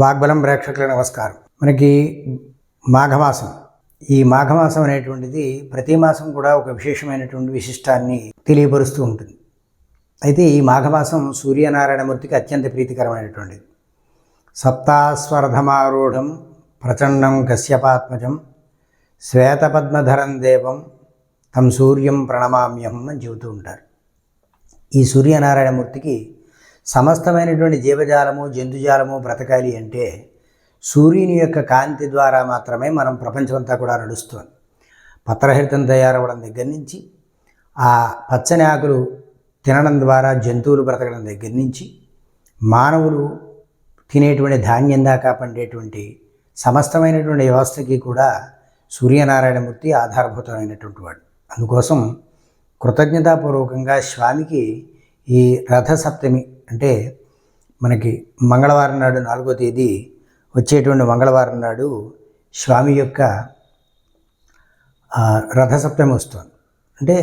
వాగ్బలం ప్రేక్షకులకు నమస్కారం. మనకి మాఘమాసం. ఈ మాఘమాసం అనేటువంటిది ప్రతి మాసం కూడా ఒక విశేషమైనటువంటి విశిష్టాన్ని తెలియపరుస్తూ ఉంటుంది. అయితే ఈ మాఘమాసం సూర్యనారాయణమూర్తికి అత్యంత ప్రీతికరమైనటువంటిది. సప్తాస్వర్ధమారూఢం ప్రచండం కశ్యపాత్మజం శ్వేతపద్మధరం దేవం తం సూర్యం ప్రణమామ్యం అని చెబుతూ ఉంటారు. ఈ సూర్యనారాయణమూర్తికి సమస్తమైనటువంటి జీవజాలము జంతుజాలము బ్రతకాలి అంటే సూర్యుని యొక్క కాంతి ద్వారా మాత్రమే మనం ప్రపంచమంతా కూడా నడుస్తుంది. పత్రహరితం తయారవ్వడం దగ్గర నుంచి ఆ పచ్చని ఆకులు తినడం ద్వారా జంతువులు బ్రతకడం దగ్గర నుంచి మానవులు తినేటువంటి ధాన్యం దాకా పండేటువంటి సమస్తమైనటువంటి వ్యవస్థకి కూడా సూర్యనారాయణమూర్తి ఆధారభూతమైనటువంటి వాడు. అందుకోసం కృతజ్ఞతాపూర్వకంగా స్వామికి ఈ రథసప్తమి అంటే మనకి మంగళవారం నాడు నాలుగో తేదీ వచ్చేటువంటి మంగళవారం నాడు స్వామి యొక్క రథసప్తమి వస్తుంది. అంటే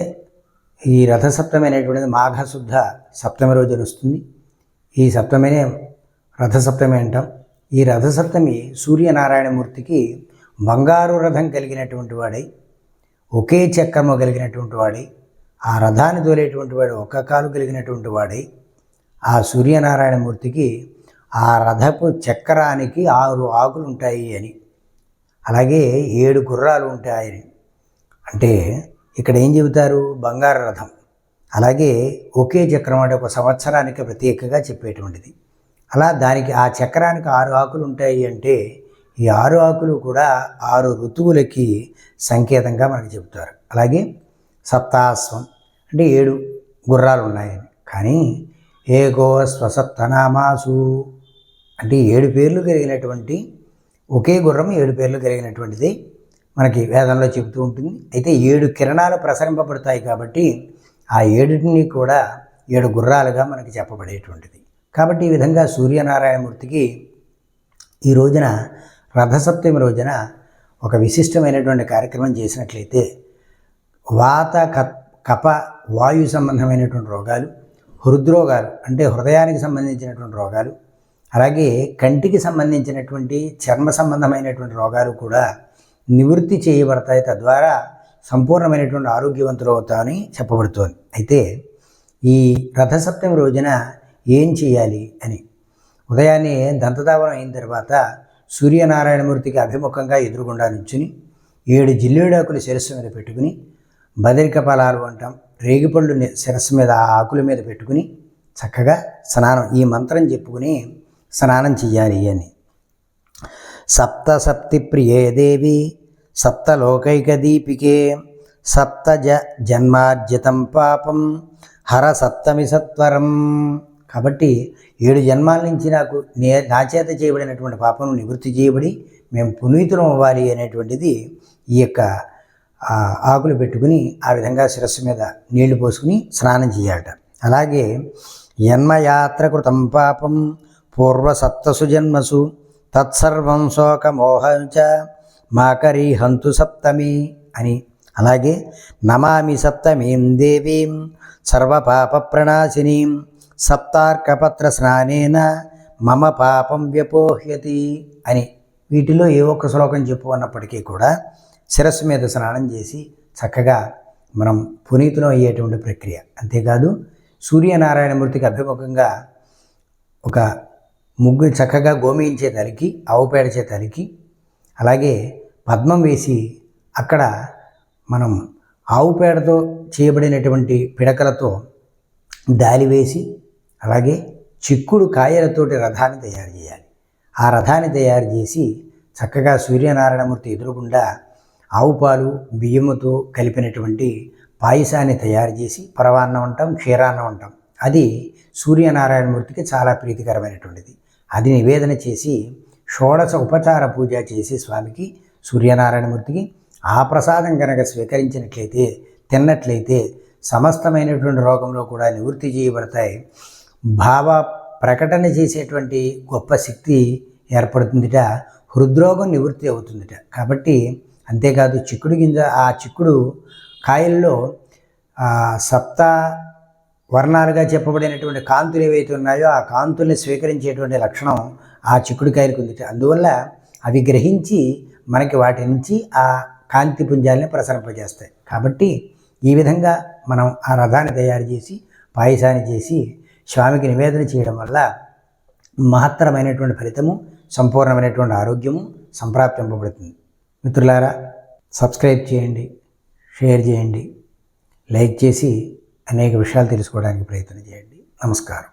ఈ రథసప్తమి అనేటువంటిది మాఘశుద్ధ సప్తమి రోజున వస్తుంది. ఈ సప్తమినే రథసప్తమి అంటాం. ఈ రథసప్తమి సూర్యనారాయణమూర్తికి బంగారు రథం కలిగినటువంటి వాడై ఒకే చక్రము కలిగినటువంటి వాడై ఆ రథాన్ని తోలేటువంటి వాడు ఒక్క కాలు కలిగినటువంటి వాడై ఆ సూర్యనారాయణమూర్తికి ఆ రథపు చక్రానికి ఆరు ఆకులు ఉంటాయి అని. అలాగే ఏడు గుర్రాలు ఉంటాయని అంటే ఇక్కడ ఏం చెబుతారు? బంగారు రథం. అలాగే ఒకే చక్రం అంటే ఒక సంవత్సరానికి ప్రత్యేకగా చెప్పేటువంటిది. అలా దానికి ఆ చక్రానికి ఆరు ఆకులు ఉంటాయి అంటే ఈ ఆరు ఆకులు కూడా ఆరు ఋతువులకి సంకేతంగా మనకు చెబుతారు. అలాగే సప్తాస్వం అంటే ఏడు గుర్రాలు ఉన్నాయని కానీ ఏకో స్వసత్తనామాసు అంటే ఏడు పేర్లు కలిగినటువంటి ఒకే గుర్రం ఏడు పేర్లు కలిగినటువంటిది మనకి వేదంలో చెబుతూ ఉంటుంది. అయితే ఏడు కిరణాలు ప్రసరింపబడతాయి కాబట్టి ఆ ఏడుని కూడా ఏడు గుర్రాలుగా మనకి చెప్పబడేటువంటిది. కాబట్టి ఈ విధంగా సూర్యనారాయణమూర్తికి ఈ రోజున రథసప్తమి రోజున ఒక విశిష్టమైనటువంటి కార్యక్రమం చేసినట్లయితే వాత కత్ కప వాయు సంబంధమైనటువంటి రోగాలు హృద్రోగాలు అంటే హృదయానికి సంబంధించినటువంటి రోగాలు అలాగే కంటికి సంబంధించినటువంటి చర్మ సంబంధమైనటువంటి రోగాలు కూడా నివృత్తి చేయబడతాయి. తద్వారా సంపూర్ణమైనటువంటి ఆరోగ్యవంతులు అవుతామని చెప్పబడుతోంది. అయితే ఈ రథసప్తమి రోజున ఏం చేయాలి అని? ఉదయాన్నే దంతధావనం అయిన తర్వాత సూర్యనారాయణమూర్తికి అభిముఖంగా ఎదురుగుండా నుంచుని ఏడు జిల్లేడాకులు శిరస్సు మీద పెట్టుకుని బదరిక ఫలాలు అంటాం. రేగిపళ్ళు శిరస్సు మీద ఆకుల మీద పెట్టుకుని చక్కగా స్నానం ఈ మంత్రం చెప్పుకుని స్నానం చెయ్యాలి అని. సప్త సప్తి ప్రియే దేవి సప్తలోకైక దీపికే సప్త జ జన్మార్జితం పాపం హర సప్తమి సత్వరం. కాబట్టి ఏడు జన్మాల నుంచి నాకు నే నా చేత చేయబడినటువంటి పాపం నివృత్తి చేయబడి మేము పునీతులం అవ్వాలి అనేటువంటిది ఈ యొక్క ఆకులు పెట్టుకుని ఆ విధంగా శిరస్సు మీద నీళ్ళు పోసుకుని స్నానం చేయాలట. అలాగే జన్మయాత్ర కృతం పాపం పూర్వ సప్తసు జన్మసు తత్సర్వం శోకమోహంచ మాకరీ హంతు సప్తమి అని. అలాగే నమామి సప్తమీం దేవీం సర్వపాప ప్రణాశినీం సప్తార్కపత్ర స్నానేన మమ పాపం వ్యపోహ్యతి అని. వీటిలో ఏ ఒక్క శ్లోకం చెప్పు అన్నప్పటికీ కూడా శిరస్సు మీద స్నానం చేసి చక్కగా మనం పునీతులం అయ్యేటువంటి ప్రక్రియ. అంతేకాదు సూర్యనారాయణమూర్తికి అభిముఖంగా ఒక ముగ్గు చక్కగా గోమించే తలికి ఆవుపేడచే తలికి అలాగే పద్మం వేసి అక్కడ మనం ఆవు పేడతో చేయబడినటువంటి పిడకలతో దాలి వేసి అలాగే చిక్కుడు కాయలతోటి రథాన్ని తయారు చేయాలి. ఆ రథాన్ని తయారు చేసి చక్కగా సూర్యనారాయణమూర్తి ఎదురుగుండా ఆవు పాలు బియ్యముతో కలిపినటువంటి పాయసాన్ని తయారు చేసి పరవాన్నం అంటాం క్షీరాన్నం అంటాం అది సూర్యనారాయణమూర్తికి చాలా ప్రీతికరమైనటువంటిది. అది నివేదన చేసి షోడశ ఉపచార పూజ చేసి స్వామికి సూర్యనారాయణమూర్తికి ఆ ప్రసాదం కనుక స్వీకరించినట్లయితే తిన్నట్లయితే సమస్తమైనటువంటి రోగంలో కూడా నివృత్తి చేయబడతాయి. భావ ప్రకటన చేసేటువంటి గొప్ప శక్తి ఏర్పడుతుందిట హృద్రోగం నివృత్తి అవుతుందిట. కాబట్టి అంతేకాదు చిక్కుడు గింజ ఆ చిక్కుడు కాయల్లో సప్త వర్ణాలుగా చెప్పబడినటువంటి కాంతులు ఏవైతే ఉన్నాయో ఆ కాంతుల్ని స్వీకరించేటువంటి లక్షణం ఆ చిక్కుడుకాయలకు ఉంది. అందువల్ల అవి గ్రహించి మనకి వాటి నుంచి ఆ కాంతి పుంజాలని ప్రసరింపజేస్తాయి. కాబట్టి ఈ విధంగా మనం ఆ రథాన్ని తయారు చేసి పాయసాన్ని చేసి స్వామికి నివేదన చేయడం వల్ల మహత్తరమైనటువంటి ఫలితము సంపూర్ణమైనటువంటి ఆరోగ్యము సంప్రాప్తింపబడుతుంది. మిత్రులారా సబ్స్క్రైబ్ చేయండి షేర్ చేయండి లైక్ చేసి అనేక విషయాలు తెలుసుకోవడానికి ప్రయత్నం చేయండి. నమస్కారం.